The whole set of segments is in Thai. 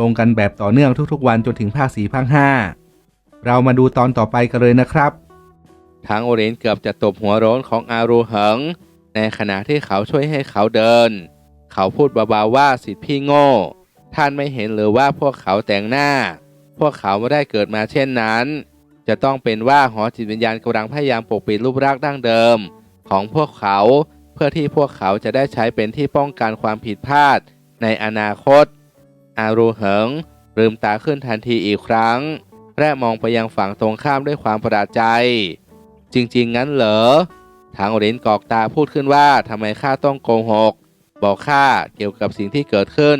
ลงกันแบบต่อเนื่องทุกๆ วันจนถึงภาคสี่ภาคห้าเรามาดูตอนต่อไปกันเลยนะครับ ทางโอเรนเกือบจะตบหัวร้อนของอารูเหิงในขณะที่เขาช่วยให้เขาเดิน เขาพูดเบาๆว่าสิทธิพี่โง่ ท่านไม่เห็นหรือว่าพวกเขาแต่งหน้า พวกเขาไม่ได้เกิดมาเช่นนั้น จะต้องเป็นว่าหอจิตวิญญาณกำลังพยายามปกปิดรูปร่างดั้งเดิม ของพวกเขาเพื่อที่พวกเขาจะได้ใช้เป็นที่ป้องกันความผิดพลาดในอนาคต อารูเหิงลืมตาขึ้นทันทีอีกครั้งและมองไปยังฝั่งตรงข้ามด้วยความประหลาดใจ จริง ๆ งั้นเหรอ ทางอเรนกอกตาพูดขึ้นว่าทำไมข้าต้องโกหก บอกข้าเกี่ยวกับสิ่งที่เกิดขึ้น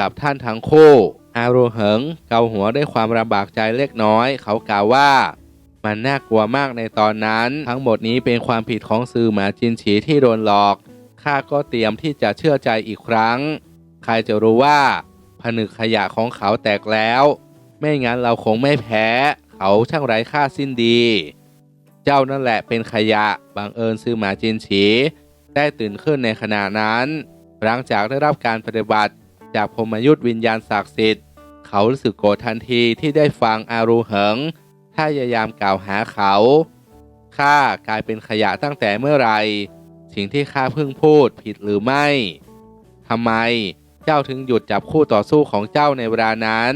กับท่านทั้งคู่ อารูเหิงเกาหัวด้วยความลำบากใจเล็กน้อย เขากล่าวว่า มันน่ากลัวมากในตอนนั้น ทั้งหมดนี้เป็นความผิดของสื่อหมาจินฉีที่โดนหลอกข้าก็เตรียมที่จะเชื่อใจอีกครั้ง ใครจะรู้ว่า ผนึกขยะของเขาแตกแล้ว ไม่งั้นเราคงไม่แพ้ เขาช่างไร้ค่าสิ้นดี เจ้านั่นแหละเป็นขยะบังเอิญซื้อหมาจินฉี ได้ตื่นขึ้นในขณะนั้น หลังจากได้รับการปฏิบัติ จากพมยุทธวิญญาณศักดิ์สิทธิ์ เขารู้สึกโกรธทันทีที่ได้ฟังอารูเหิงพยายามกล่าวหาเขาข้ากลายเป็นขยะตั้งแต่เมื่อไหรสิ่งที่ข้าเพิ่งพูดผิดหรือไม่ทำไม เจ้าถึงหยุดจับคู่ต่อสู้ของเจ้าในเวลานั้น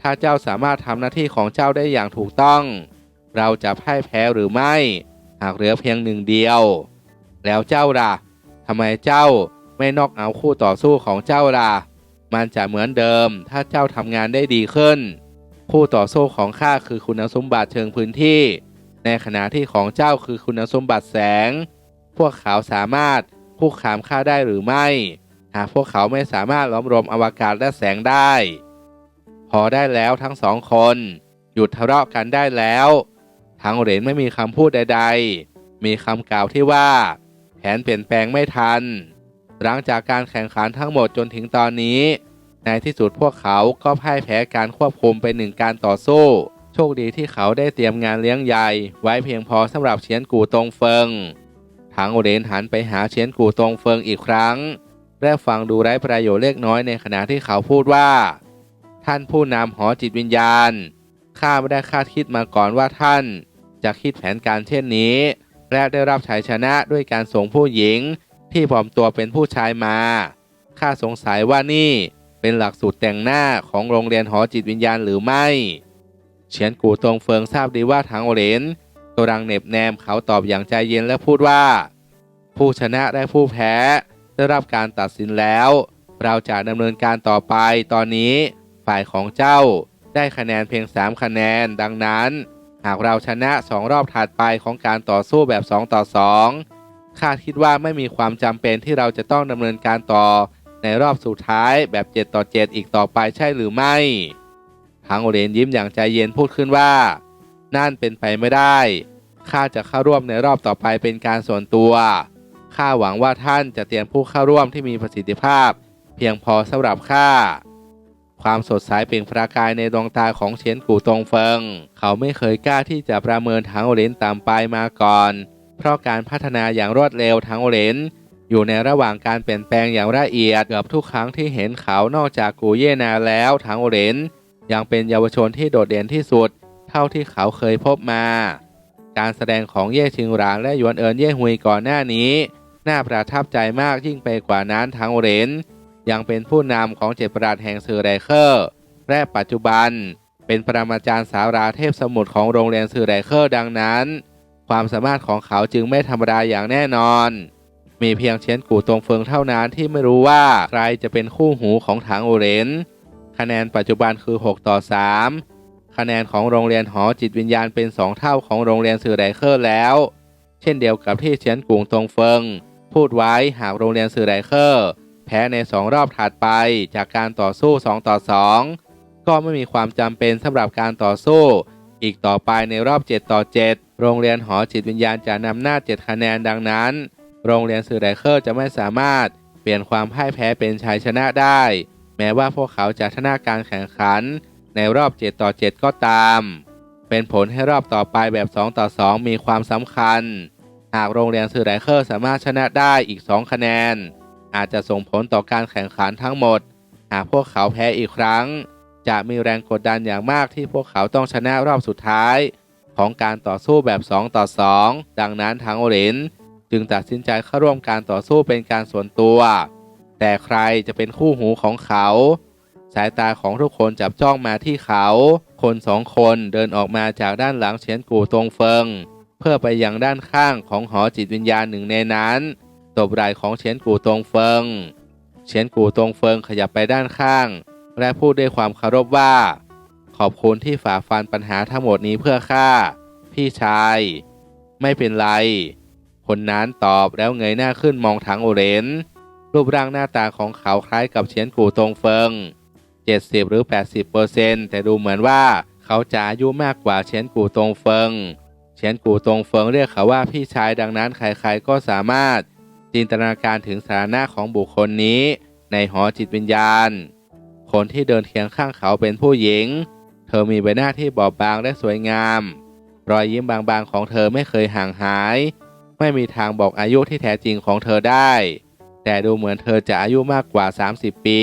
ถ้าเจ้าสามารถทำหน้าที่ของเจ้าได้อย่างถูกต้อง เราจะพ่ายแพ้หรือไม่ หากเหลือเพียงหนึ่งเดียว แล้วเจ้าล่ะทำไมเจ้าไม่นอกเอาคู่ต่อสู้ของเจ้าล่ะ มันจะเหมือนเดิม ถ้าเจ้าทำงานได้ดีขึ้น คู่ต่อสู้ของข้าคือคุณสมบัติเชิงพื้นที่ ในขณะที่ของเจ้าคือคุณสมบัติแสง พวกเขาสามารถคุกคามข้าได้หรือไม่ หากพวกเขาไม่สามารถล้อมรวมอวกาศและแสงได้ พอได้แล้วทั้งสองคน หยุดทะเลาะกันได้แล้วทางเหรนไม่มีคำพูดใด ๆ มีคำกล่าวที่ว่า แผนเปลี่ยนแปลงไม่ทัน หลังจากการแข่งขันทั้งหมดจนถึงตอนนี้ ในที่สุดพวกเขาก็พ่ายแพ้การควบคุมไปหนึ่งการต่อสู้โชคดีที่เขาได้เตรียมงานเลี้ยงใหญ่ ไว้เพียงพอสำหรับเชียนกูตงเฟิงทางเหรนหันไปหาเชียนกูตงเฟิงอีกครั้ง และฟังดูไร้ประโยชน์เล็กน้อยในขณะที่เขาพูดว่า ท่านผู้นำหอจิตวิญญาณข้าไม่ได้คาดคิดมาก่อนว่าท่าน จะคิดแผนการเช่นนี้ และได้รับชัยชนะด้วยการส่งผู้หญิง ที่ปลอมตัวเป็นผู้ชายมาข้าสงสัยว่านี่เป็นหลักสูตรแต่งหน้าของโรงเรียนหอจิตวิญญาณหรือไม่เฉียนกูตงเฟิงทราบดีว่าทางโอเหรนกำลังเหน็บแนมเขาตอบอย่างใจเย็นและพูดว่า ผู้ชนะและผู้แพ้ ได้รับการตัดสินแล้ว เราจะดำเนินการต่อไป ตอนนี้ฝ่ายของเจ้าได้คะแนนเพียง 3 คะแนน ดังนั้น หากเราชนะ 2 รอบถัดไปของการต่อสู้แบบ 2 ต่อ2ข้าคิดว่าไม่มีความจำเป็นที่เราจะต้องดำเนินการต่อในรอบสุดท้ายแบบ 7 ต่อ 7 อีกต่อไปใช่หรือไม่ทางโอเรนยิ้มอย่างใจเย็นพูดขึ้นว่า นั่นเป็นไปไม่ได้ข้าจะเข้าร่วมในรอบต่อไปเป็นการส่วนตัว ข้าหวังว่าท่านจะเตรียมผู้เข้าร่วมที่มีประสิทธิภาพ เพียงพอสำหรับข้า ความสดใสเปล่งประกายในดวงตาของเฉียนกูตงเฟิง เขาไม่เคยกล้าที่จะประเมินทางโอเรนต่ำไปมาก่อน เพราะการพัฒนาอย่างรวดเร็วทางโอเรนอยู่ในระหว่างการเปลี่ยนแปลงอย่างละเอียดเกือบทุกครั้งที่เห็นเขานอกจากกูเย่นาแล้วทางโอเรนยังเป็นเยาวชนที่โดดเด่นที่สุด เท่าที่เขาเคยพบมา การแสดงของเย่ชิงหรานและหยวนเอินเย่ฮุยก่อนหน้านี้ น่าประทับใจมากยิ่งไปกว่านั้นทางเรนยังเป็นผู้นำของเจ็ดประหลาดแห่งสื่อไรเคอร์และปัจจุบัน เป็นปรมาจารย์สาวราเทพสมุทรของโรงเรียนสื่อไรเคอร์ดังนั้น ความสามารถของเขาจึงไม่ธรรมดาอย่างแน่นอน มีเพียงเชียนกูตรงเฟิงเท่านั้นที่ไม่รู้ว่าใครจะเป็นคู่หูของทางโอเรนคะแนนปัจจุบันคือ 6 ต่อ 3 คะแนนของโรงเรียนหอจิตวิญญาณเป็น 2 เท่าของโรงเรียนสื่อไรเคอร์แล้ว เช่นเดียวกับที่เชียนกูตรงเฟิง พูดไว้หากโรงเรียนสื่อไรเคอร์แพ้ในสองรอบถัดไปจากการต่อสู้ 2 ต่อ 2 ก็ไม่มีความจำเป็นสำหรับการต่อสู้ อีกต่อไปในรอบ 7 ต่อ 7 โรงเรียนหอจิตวิญญาณจะนำหน้า 7 คะแนนดังนั้น โรงเรียนสื่อไดเคอร์จะไม่สามารถเปลี่ยนความพ่ายแพ้เป็นชัยชนะได้ แม้ว่าพวกเขาจะชนะการแข่งขัน ในรอบ 7 ต่อ 7 ก็ตาม เป็นผลให้รอบต่อไปแบบ 2 ต่อ 2 มีความสำคัญ หากโรงเรียนสื่อไดเคอร์สามารถชนะได้อีก 2 คะแนน อาจจะส่งผลต่อการแข่งขันทั้งหมด หากพวกเขาแพ้อีกครั้ง จะมีแรงกดดันอย่างมากที่พวกเขาต้องชนะรอบสุดท้าย ของการต่อสู้แบบ 2 ต่อ 2 ดังนั้นทางโอรินจึงตัดสินใจเข้าร่วมการต่อสู้เป็นการส่วนตัว แต่ใครจะเป็นคู่หูของเขา สายตาของทุกคนจับจ้องมาที่เขา คนสองคนเดินออกมาจากด้านหลังเฉียนกูตรงเฟิง พื่อไปยังด้านข้างของหอจิตวิญญาณหนึ่งในนั้นตบไหล่ของเฉียนกูตรงเฟิง เฉียนกูตรงเฟิงขยับไปด้านข้าง และพูดด้วยความเคารพว่า ขอบคุณที่ฝ่าฟันปัญหาทั้งหมดนี้เพื่อข้าพี่ชาย ไม่เป็นไร คนนั้นตอบแล้วเงยหน้าขึ้นมองทางโอเรน รูปร่างหน้าตาของเขาคล้ายกับเฉียนกูตรงเฟิง 70 หรือ 80เปอร์เซนแต่ดูเหมือนว่าเขาจะอายุมากกว่าเฉียนกูตรงเฟิง เฉียนกูตรงเฟิงเรียกเขาว่าพี่ชายดังนั้นใครๆก็สามารถจินตนาการถึงสถานะของบุคคลนี้ ในหอจิตวิญญาณ คนที่เดินเคียงข้างเขาเป็นผู้หญิง เธอมีใบหน้าที่บอบบางและสวยงาม รอยยิ้มบางๆของเธอไม่เคยห่างหาย ไม่มีทางบอกอายุที่แท้จริงของเธอได้ แต่ดูเหมือนเธอจะอายุมากกว่า 30 ปี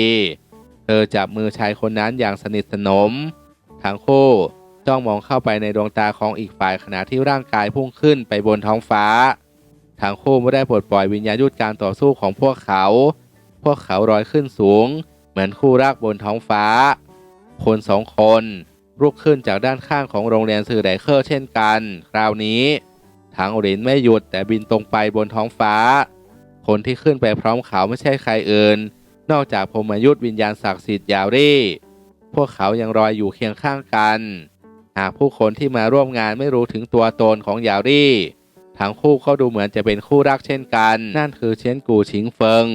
เธอจับมือชายคนนั้นอย่างสนิทสนม ทั้งคู่ จ้องมองเข้าไปในดวงตาของอีกฝ่ายขณะที่ร่างกายพุ่งขึ้นไปบนท้องฟ้า ทั้งคู่ไม่ได้ปลดปล่อยวิญญาณยุทธการต่อสู้ของพวกเขา พวกเขาลอยขึ้นสูง เหมือนคู่รักบนท้องฟ้า คนสองคนลุกขึ้นจากด้านข้างของโรงเรียนสื่อไดเคอร์เช่นกัน คราวนี้ทั้งหลินไม่หยุดแต่บินตรงไปบนท้องฟ้า คนที่ขึ้นไปพร้อมเขาไม่ใช่ใครอื่น นอกจากพมยุทธวิญญาณศักดิ์สิทธิ์ยาวรี่ พวกเขายังรอยอยู่เคียงข้างกัน หากผู้คนที่มาร่วมงานไม่รู้ถึงตัวตนของยารี่ทั้งคู่ก็ดูเหมือนจะเป็นคู่รักเช่นกัน นั่นคือเชียนกูชิงเฟิง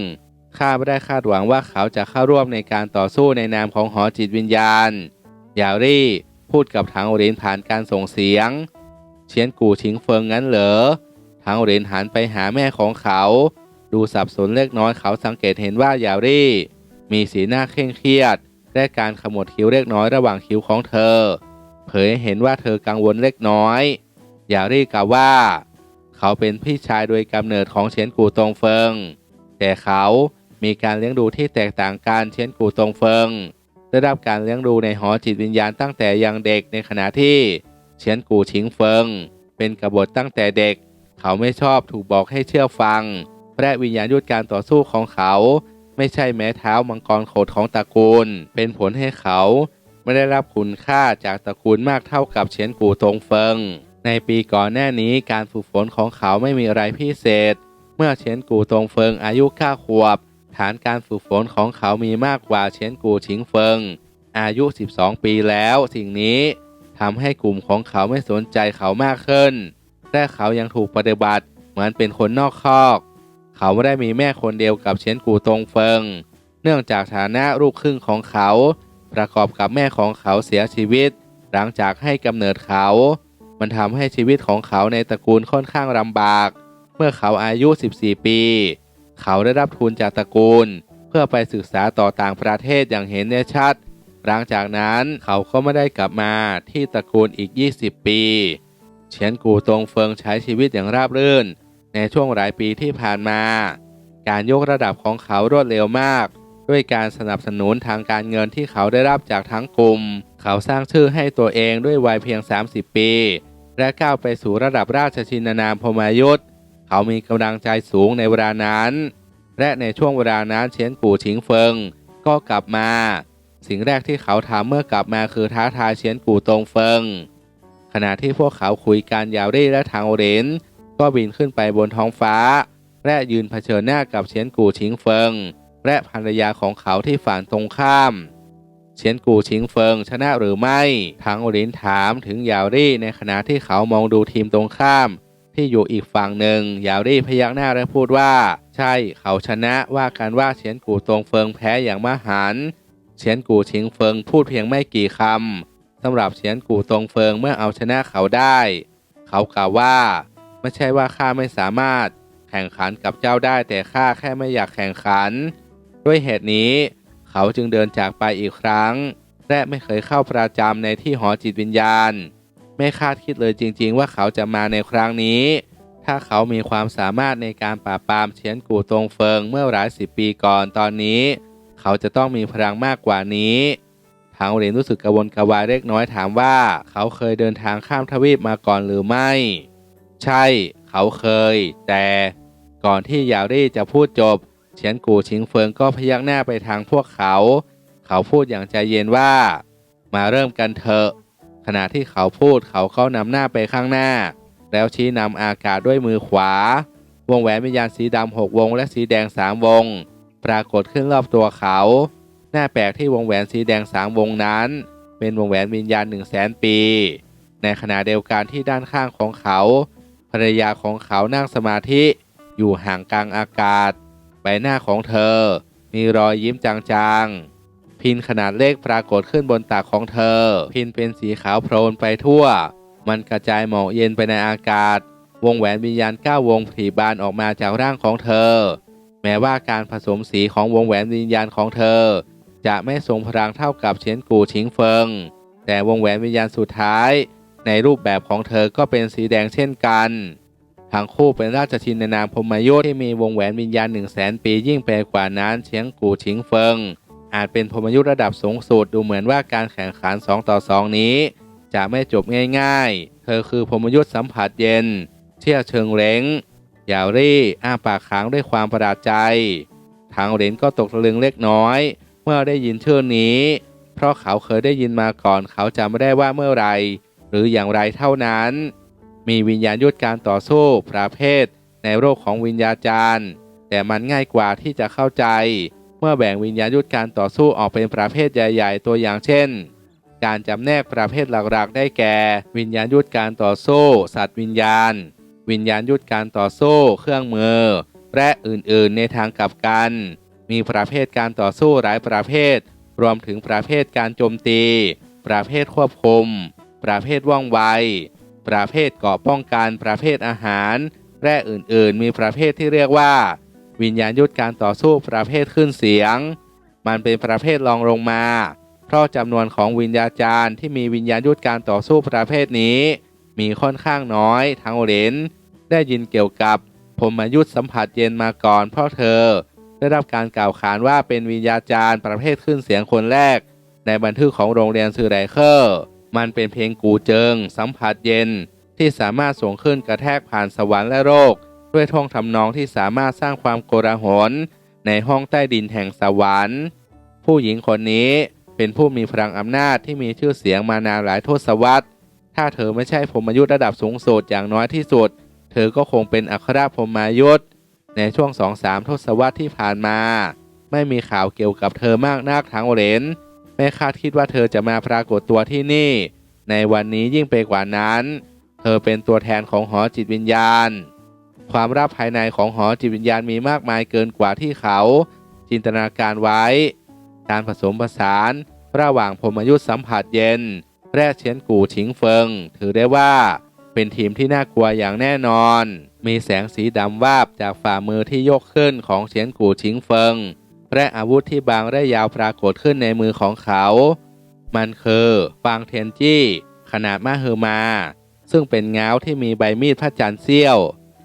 ข้าไม่ได้คาดหวังว่าเขาจะเข้าร่วมในการต่อสู้ในนามของหอจิตวิญญาณยารี่พูดกับทางอรินผ่านการส่งเสียง เชียนกูชิงเฟิงงั้นเหรอทางอรินหันไปหาแม่ของเขา ดูสับสนเล็กน้อยเขาสังเกตเห็นว่ายารี่ มีสีหน้าเคร่งเครียดและการขมวดคิ้วเล็กน้อยระหว่างคิ้วของเธอ เผยเห็นว่าเธอกังวลเล็กน้อย อย่ารีกล่าวว่า เขาเป็นพี่ชายโดยกำเนิดของเชียนกูตงเฟิง แต่เขามีการเลี้ยงดูที่แตกต่างกันเช่นกูตงเฟิง ได้รับการเลี้ยงดูในหอจิตวิญญาณตั้งแต่ยังเด็กในขณะที่เชียนกูชิงเฟิง เป็นกบฏตั้งแต่เด็ก เขาไม่ชอบถูกบอกให้เชื่อฟัง และวิญญาณยุทธการต่อสู้ของเขา ไม่ใช่แม้เท้ามังกรโขดของตระกูล เป็นผลให้เขา ไม่ได้รับคุณค่าจากตระกูลมากเท่ากับเชียนกูตงเฟิง ในปีก่อนหน้านี้การฝึกฝนของเขาไม่มีอะไรพิเศษ เมื่อเชียนกูตงเฟิงอายุ9ขวบ ฐานการฝึกฝนของเขามีมากกว่าเชียนกูชิงเฟิง อายุ 12 ปีแล้ว สิ่งนี้ทำให้กลุ่มของเขาไม่สนใจเขามากขึ้น แต่เขายังถูกปฏิบัติเหมือนเป็นคนนอกคอก เขาไม่ได้มีแม่คนเดียวกับเชียนกูตงเฟิง เนื่องจากฐานะลูกครึ่งของเขา ประกอบกับแม่ของเขาเสียชีวิต หลังจากให้กำเนิดเขา มันทำให้ชีวิตของเขาในตระกูลค่อนข้างลำบาก เมื่อเขาอายุ 14 ปี เขาได้รับทุนจากตระกูล เพื่อไปศึกษาต่อต่างประเทศอย่างเห็นได้ชัด หลังจากนั้นเขาก็ไม่ได้กลับมาที่ตระกูลอีก 20 ปีเฉียนกูตงเฟิงใช้ชีวิตอย่างราบรื่น ในช่วงหลายปีที่ผ่านมา การยกระดับของเขารวดเร็วมาก ด้วยการสนับสนุนทางการเงินที่เขาได้รับจากทั้งกลุ่ม เขาสร้างชื่อให้ตัวเองด้วยวัยเพียง 30 ปี และก้าวไปสู่ระดับราชชินนามพมายุทธเขามีกำลังใจสูงในเวลานั้น และในช่วงเวลานั้นเชียนกูชิงเฟิง ก็กลับมา สิ่งแรกที่เขาทำเมื่อกลับมาคือท้าทายเชียนกูตงเฟิง ขณะที่พวกเขาคุยกันยาวรี่และทางโอเรนก็บินขึ้นไปบนท้องฟ้า และยืนเผชิญหน้ากับเชียนกูชิงเฟิง และภรรยาของเขาที่ฝ่านตรงข้ามเชียนกูชิงเฟิงชนะหรือไม่ทางอรินถามถึงยาวรี่ในขณะที่เขามองดูทีมตรงข้าม ที่อยู่อีกฝั่งหนึ่ง ยาวรี่พยักหน้าและพูดว่า ใช่เขาชนะว่ากันว่าเฉียนกูตรงเฟิงแพ้อย่างมหันต์เฉียนกูชิงเฟิงพูดเพียงไม่กี่คำสำหรับเฉียนกูตรงเฟิงเมื่อเอาชนะเขาได้ เขากล่าวว่า ไม่ใช่ว่าข้าไม่สามารถแข่งขันกับเจ้าได้แต่ข้าแค่ไม่อยากแข่งขัน ด้วยเหตุนี้ เขาจึงเดินจากไปอีกครั้ง และไม่เคยเข้าประจำในที่หอจิตวิญญาณ ไม่คาดคิดเลยจริง ๆ ว่าเขาจะมาในครั้งนี้ ถ้าเขามีความสามารถในการปราบปรามเฉียนกูตรงเฟิงเมื่อหลายสิบปีก่อนตอนนี้ เขาจะต้องมีพลังมากกว่านี้ทางเหรียญรู้สึกกระวนกระวายเล็กน้อยถามว่า เขาเคยเดินทางข้ามทวีปมาก่อนหรือไม่ ใช่ เขาเคย แต่ก่อนที่ยารี่จะพูดจบ เฉียนกูชิงเฟิงก็พยักหน้าไปทางพวกเขา เขาพูดอย่างใจเย็นว่า มาเริ่มกันเถอะ ขณะที่เขาพูดเขาเขานำหน้าไปข้างหน้า แล้วชี้นำอากาศด้วยมือขวา วงแหวนวิญญาณสีดำหกวงและสีแดงสามวง ปรากฏขึ้นรอบตัวเขา หน้าแปลกที่วงแหวนสีแดงสามวงนั้น เป็นวงแหวนวิญญาณหนึ่งแสนปี ในขณะเดียวกันที่ด้านข้างของเขา ภรรยาของเขานั่งสมาธิ อยู่ห่างกลางอากาศ บหน้าของเธอ มีรอยยิ้มจางๆ พินขนาดเล็กปรากฏขึ้นบนตักของเธอ พินเป็นสีขาวโพลนไปทั่ว มันกระจายหมอกเย็นไปในอากาศ วงแหวนวิญญาณเก้าวงผลิบานออกมาจากร่างของเธอ แม้ว่าการผสมสีของวงแหวนวิญญาณของเธอ จะไม่ทรงพลังเท่ากับเฉียนกูชิงเฟิง แต่วงแหวนวิญญาณสุดท้าย ในรูปแบบของเธอก็เป็นสีแดงเช่นกัน ทั้งคู่เป็นราชชินในนามพมยุทธที่มีวงแหวนวิญญาณหนึ่งแสนปียิ่งไปกว่านั้นเฉียงกูชิงเฟิง อาจเป็นพมยุทธระดับสูงสุดดูเหมือนว่าการแข่งขัน2ต่อ2นี้ จะไม่จบง่ายๆ เธอคือพมยุทธสัมผัสเย็น เชี่ยวเชิงเล้งยาวรี่อ้าปากค้างด้วยความประหลาดใจ ทางเหรนก็ตกตะลึงเล็กน้อย เมื่อได้ยินชื่อนี้ เพราะเขาเคยได้ยินมาก่อนเขาจำไม่ได้ว่าเมื่อไรหรืออย่างไรเท่านั้น มีวิญญาณยุทธการต่อสู้ประเภท ในโลกของวิญญาจารย์ แต่มันง่ายกว่าที่จะเข้าใจ เมื่อแบ่งวิญญาณยุทธการต่อสู้ออกเป็นประเภทใหญ่ ๆ ตัวอย่างเช่น การจำแนกประเภทหลักๆ ได้แก่ วิญญาณยุทธการต่อสู้ สัตว์วิญญาณ วิญญาณยุทธการต่อสู้ เครื่องมือ และอื่นๆ ในทางกลับกัน มีประเภทการต่อสู้หลายประเภท รวมถึงประเภทการโจมตี ประเภทควบคุม ประเภทว่องไว ประเภทเกราะป้องกันประเภทอาหารและอื่นๆ มีประเภทที่เรียกว่า วิญญาณยุทธการต่อสู้ประเภทขึ้นเสียง มันเป็นประเภทรองลงมา เพราะจำนวนของวิญญาจารย์ที่มีวิญญาณยุทธการต่อสู้ประเภทนี้ มีค่อนข้างน้อยทั้งเหรนได้ยินเกี่ยวกับพรหมยุทธสัมผัสเย็นมาก่อน เพราะเธอ ได้รับการกล่าวขานว่าเป็นวิญญาจารย์ประเภทขึ้นเสียงคนแรก ในบันทึกของโรงเรียนซือไรเคอร์ มันเป็นเพลงกูเจิง สัมผัสเย็น ที่สามารถส่งขึ้นกระแทกผ่านสวรรค์และโลกด้วยท่องทำนองที่สามารถสร้างความโกลาหลในห้องใต้ดินแห่งสวรรค์ ผู้หญิงคนนี้เป็นผู้มีพลังอำนาจที่มีชื่อเสียงมานานหลายทศวรรษ ถ้าเธอไม่ใช่พรมยุทธระดับสูงสุดอย่างน้อยที่สุด เธอก็คงเป็นอัครพรมายุทธในช่วงสองสามทศวรรษที่ผ่านมา ไม่มีข่าวเกี่ยวกับเธอมากนักทั้งเหรน ไม่คาดคิดว่าเธอจะมาปรากฏตัวที่นี่ ในวันนี้ยิ่งไปกว่านั้น เธอเป็นตัวแทนของหอจิตวิญญาณ ความลับภายในของหอจิตวิญญาณมีมากมายเกินกว่าที่เขา จินตนาการไว้ การผสมผสานระหว่างพมยุทธสัมผัสเย็น แร่เชียนกูชิงเฟิง ถือได้ว่าเป็นทีมที่น่ากลัวอย่างแน่นอน มีแสงสีดำวาบจากฝ่ามือที่ยกขึ้นของเฉียนกูชิงเฟิง และอาวุธที่บางและยาวปรากฏขึ้นในมือของเขา มันคือฟางเทนจี้ ขนาดมหึมา ซึ่งเป็นง้าที่มีใบมีดพระจันทร์เสี้ยว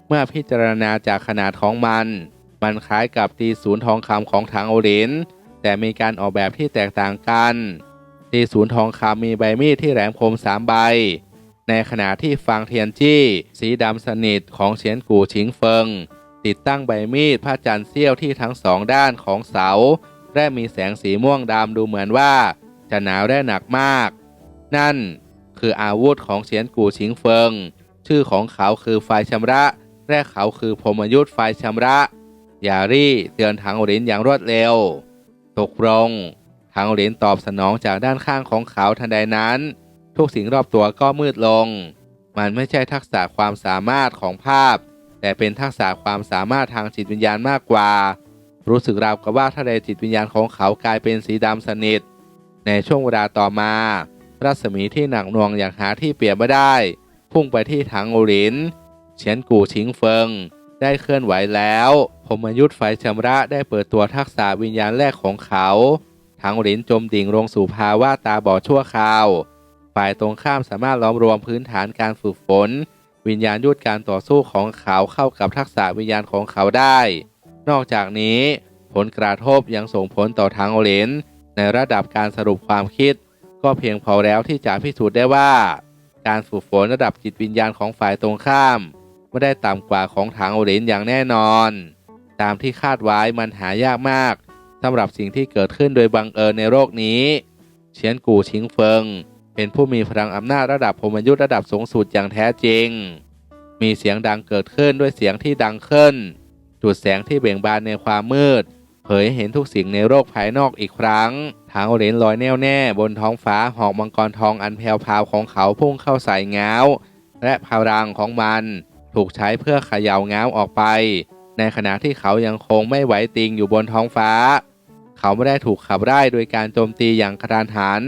เมื่อพิจารณาจากขนาดของมัน มันคล้ายกับตีศูนย์ทองคำของทางโอรินแต่มีการออกแบบที่แตกต่างกัน ตีศูนย์ทองคำมีใบมีดที่แหลมคมสามใบ ในขณะที่ฟางเทียนจี้ สีดำสนิทของเฉียนกูชิงเฟิง ติดตั้งใบมีดพระจันทร์เสี้ยวที่ทั้งสองด้านของเสา และมีแสงสีม่วงดำดูเหมือนว่า จะหนาวและหนักมาก นั่นคืออาวุธของเฉียนกูชิงเฟิง ชื่อของเขาคือไฟชำระและเขาคือพมยุทธไฟชำระยารี่เตือนทางเหรินอย่างรวดเร็ว ตกลงทางเหรินตอบสนองจากด้านข้างของเขาทันใดนั้น ทุกสิ่งรอบตัวก็มืดลง มันไม่ใช่ทักษะความสามารถของภาพ แต่เป็นทักษะความสามารถทางจิตวิญญาณมากกว่า รู้สึกราวกับว่าทะเลจิตวิญญาณของเขากลายเป็นสีดำสนิท ในช่วงเวลาต่อมา รัศมีที่หนักหน่วงอย่างหาที่เปรียบไม่ได้ พุ่งไปที่ถังโอรินเฉียนกูชิงเฟิง ได้เคลื่อนไหวแล้วพมยุทธไฟชำระได้เปิดตัวทักษะวิญญาณแรกของเขาถังโอรินจมดิ่งลงสู่ภาวะตาบอดชั่วคราว ฝ่ายตรงข้ามสามารถล้อมรวมพื้นฐานการฝึกฝน วิญญาณยุทธการต่อสู้ของเขาเข้ากับทักษะวิญญาณของเขาได้ นอกจากนี้ ผลกระทบยังส่งผลต่อทางโอเลนในระดับการสรุปความคิด ก็เพียงพอแล้วที่จะพิสูจน์ได้ว่า การฝึกฝนระดับจิตวิญญาณของฝ่ายตรงข้าม ไม่ได้ต่ำกว่าของทางโอเลนอย่างแน่นอน ตามที่คาดไว้มันหายากมากสำหรับสิ่งที่เกิดขึ้นโดยบังเอิญในโลกนี้ เฉียนกูชิงเฟิง เป็นผู้มีพลังอำนาจระดับพมยุทธระดับสูงสุดอย่างแท้จริง มีเสียงดังเกิดขึ้นด้วยเสียงที่ดังขึ้น จุดแสงที่เบ่งบานในความมืด เผยให้เห็นทุกสิ่งในโลกภายนอกอีกครั้ง ทางโอเลนลอยแน่วแน่บนท้องฟ้าหอกมังกรทองอันแผ่วพาวของเขาพุ่งเข้าใส่เงาและพลังของมัน ถูกใช้เพื่อเขย่าง้าออกไป ในขณะที่เขายังคงไม่ไหวติงอยู่บนท้องฟ้า เขาไม่ได้ถูกขับไล่โดยการโจมตีอย่างกระทันหัน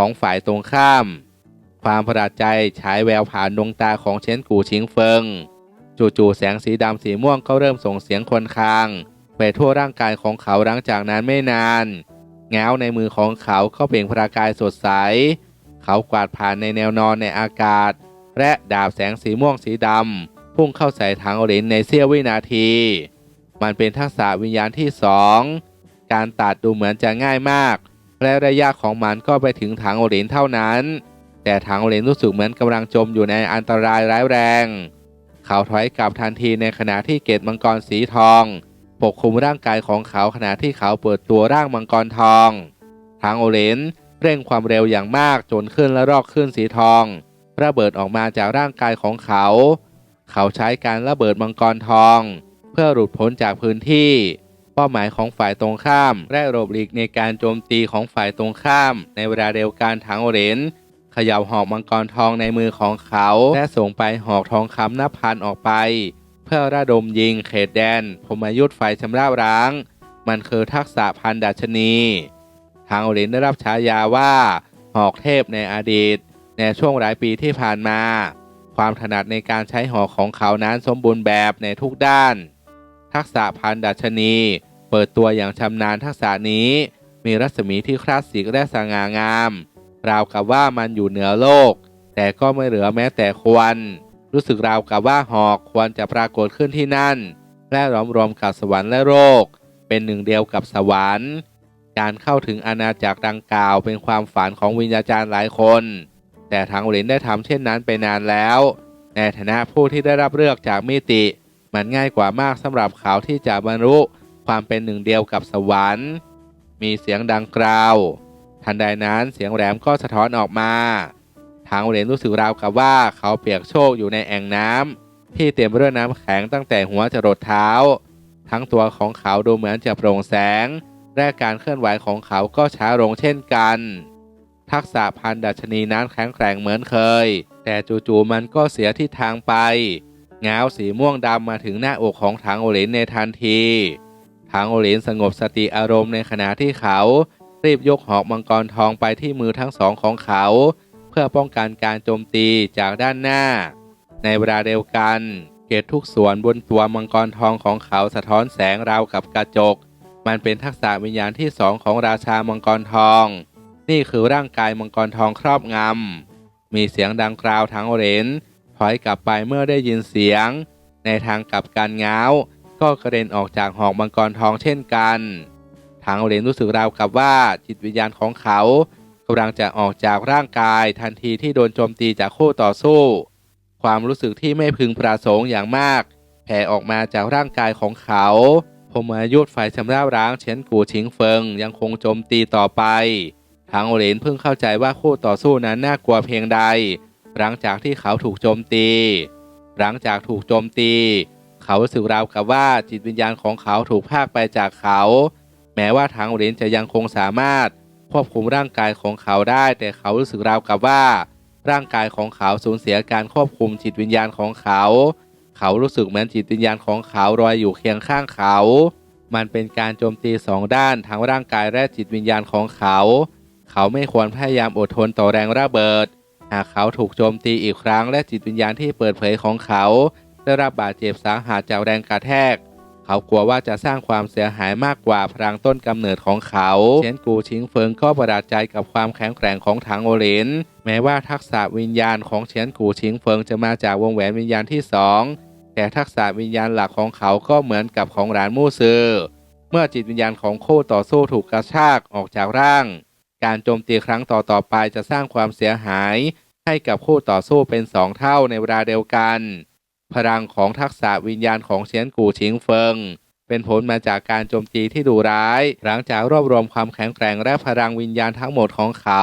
ของฝ่ายตรงข้าม ความประหลาดใจฉายแววผ่านดวงตาของเชนกูชิงเฟิง จู่ๆแสงสีดำสีม่วงก็เริ่มส่งเสียงควนคาง ไปทั่วร่างกายของเขาหลังจากนั้นไม่นานเงาในมือของเขาก็เปล่งประกายสดใส เขากวาดผ่านในแนวนอนในอากาศ และดาบแสงสีม่วงสีดำพุ่งเข้าใส่ถังโอรินในเสี้ยววินาที มันเป็นทักษะวิญญาณที่สองการตัดดูเหมือนจะง่ายมาก และระยะของมันก็ไปถึงถังโอรินเท่านั้น แต่ถังโอรินรู้สึกเหมือนกำลังจมอยู่ในอันตรายร้ายแรง เขาถอยกลับทันทีในขณะที่เกตมังกรสีทอง ปกคลุมร่างกายของเขาขณะที่เขาเปิดตัวร่างมังกรทองทางโอเลนเร่งความเร็วอย่างมากจนขึ้นและรอกขึ้นสีทอง ระเบิดออกมาจากร่างกายของเขา เขาใช้การระเบิดมังกรทอง เพื่อหลุดพ้นจากพื้นที่ เป้าหมายของฝ่ายตรงข้าม และหลบหลีกในการโจมตีของฝ่ายตรงข้าม ในเวลาเดียวกันทางโอเลนเขย่าหอกมังกรทองในมือของเขา และส่งไปหอกทองคำหนับพันออกไป เพื่อระดมยิงเขตแดนพมยุทธไฟชำระร้าง มันคือทักษะพันดัชนี ทางโอลินได้รับฉายาว่า หอกเทพในอดีต ในช่วงหลายปีที่ผ่านมา ความถนัดในการใช้หอกของเขานั้นสมบูรณ์แบบในทุกด้าน ทักษะพันดัชนี เปิดตัวอย่างชำนาญทักษะนี้ มีรัศมีที่คลาสสิกและสง่างาม ราวกับว่ามันอยู่เหนือโลก แต่ก็ไม่เหลือแม้แต่ควร รู้สึกราวกับว่าหอกควรจะปรากฏขึ้นที่นั่น และล้อมรวมกับสวรรค์และโลก เป็นหนึ่งเดียวกับสวรรค์ การเข้าถึงอาณาจักรดังกล่าวเป็นความฝันของวิญญาจารย์หลายคน แต่ทางโอลินได้ทำเช่นนั้นไปนานแล้ว ในฐานะผู้ที่ได้รับเลือกจากมิติ มันง่ายกว่ามากสำหรับเขาที่จะบรรลุ ความเป็นหนึ่งเดียวกับสวรรค์ มีเสียงดังกล่าว ทันใดนั้นเสียงแหลมก็สะท้อนออกมา ทางโอเลนรู้สึกราวกับว่าเขาเปียกโชกอยู่ในแอ่งน้ำที่เต็มไปด้วยน้ำแข็งตั้งแต่หัวจรดเท้า ทั้งตัวของเขาดูเหมือนจะโปร่งแสง และการเคลื่อนไหวของเขาก็ช้าลงเช่นกัน ทักษะพันดัชนีนั้นแข็งแกร่งเหมือนเคย แต่จู่ๆมันก็เสียทิศทางไปง้าวสีม่วงดำมาถึงหน้าอกของทางโอเลนในทันที ทางโอเลนสงบสติอารมณ์ในขณะที่เขา รีบยกหอกมังกรทองไปที่มือทั้งสองของเขา เพื่อป้องกันการโจมตีจากด้านหน้า ในเวลาเดียวกัน เกตทุกส่วนบนตัวมังกรทองของเขาสะท้อนแสงราวกับกระจก มันเป็นทักษะวิญญาณที่สองของราชามังกรทอง นี่คือร่างกายมังกรทองครอบงำมีเสียงดังกราวทั้งเรนถอยกลับไปเมื่อได้ยินเสียง ในทางกลับการง้าว ก็กระเด็นออกจากหอกมังกรทองเช่นกันทางเรนรู้สึกราวกับว่าจิตวิญญาณของเขากำลังจะออกจากร่างกายทันทีที่โดนโจมตีจากคู่ต่อสู้ ความรู้สึกที่ไม่พึงประสงค์อย่างมาก แผ่ออกมาจากร่างกายของเขาพมายุทธฝ่ายชำระร้างเฉียนกูชิงเฟิงยังคงโจมตีต่อไป ทางโอเลนเพิ่งเข้าใจว่าคู่ต่อสู้นั้นน่ากลัวเพียงใด หลังจากที่เขาถูกโจมตี หลังจากถูกโจมตี เขารู้สึกราวกับว่าจิตวิญญาณของเขาถูกพากไปจากเขา แม้ว่าทางโอเลนจะยังคงสามารถควบคุมร่างกายของเขาได้ แต่เขารู้สึกราวกับว่า ร่างกายของเขาสูญเสียการควบคุมจิตวิญญาณของเขา เขารู้สึกเหมือนจิตวิญญาณของเขาลอยอยู่เคียงข้างเขา มันเป็นการโจมตีสองด้านทั้งร่างกายและจิตวิญญาณของเขา เขาไม่ควรพยายามอดทนต่อแรงระเบิด หากเขาถูกโจมตีอีกครั้งและจิตวิญญาณที่เปิดเผยของเขา ได้รับบาดเจ็บสาหัสจากแรงกระแทก เขากลัวว่าจะสร้างความเสียหายมากกว่าพลังต้นกำเนิดของเขาเชียนกูชิงเฟิงก็ประหลาดใจกับความแข็งแกร่งของถังโอหลินแม้ว่าทักษะวิญญาณของเชียนกูชิงเฟิงจะมาจากวงแหวนวิญญาณที่สองแต่ทักษะวิญญาณหลักของเขาก็เหมือนกับของหลานมู่ซือเมื่อจิตวิญญาณของคู่ต่อสู้ถูกกระชากออกจากร่าง การโจมตีครั้งต่อต่อๆไปจะสร้างความเสียหายให้กับคู่ต่อสู้เป็นสองเท่าในเวลาเดียวกัน พลังของทักษะวิญญาณของเชียนกูชิงเฟิง เป็นผลมาจากการโจมตีที่ดุร้าย หลังจากรวบรวมความแข็งแกร่งและพลังวิญญาณทั้งหมดของเขา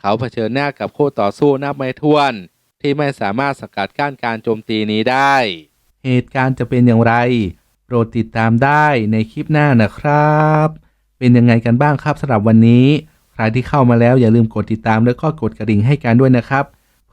เขาเผชิญหน้ากับคู่ต่อสู้นับไม่ถ้วน ที่ไม่สามารถสกัดกั้นการโจมตีนี้ได้ เหตุการณ์จะเป็นอย่างไร โปรดติดตามได้ในคลิปหน้านะครับ เป็นยังไงกันบ้างครับสำหรับวันนี้ ใครที่เข้ามาแล้วอย่าลืมกดติดตามแล้วก็กดกระดิ่งให้กันด้วยนะครับ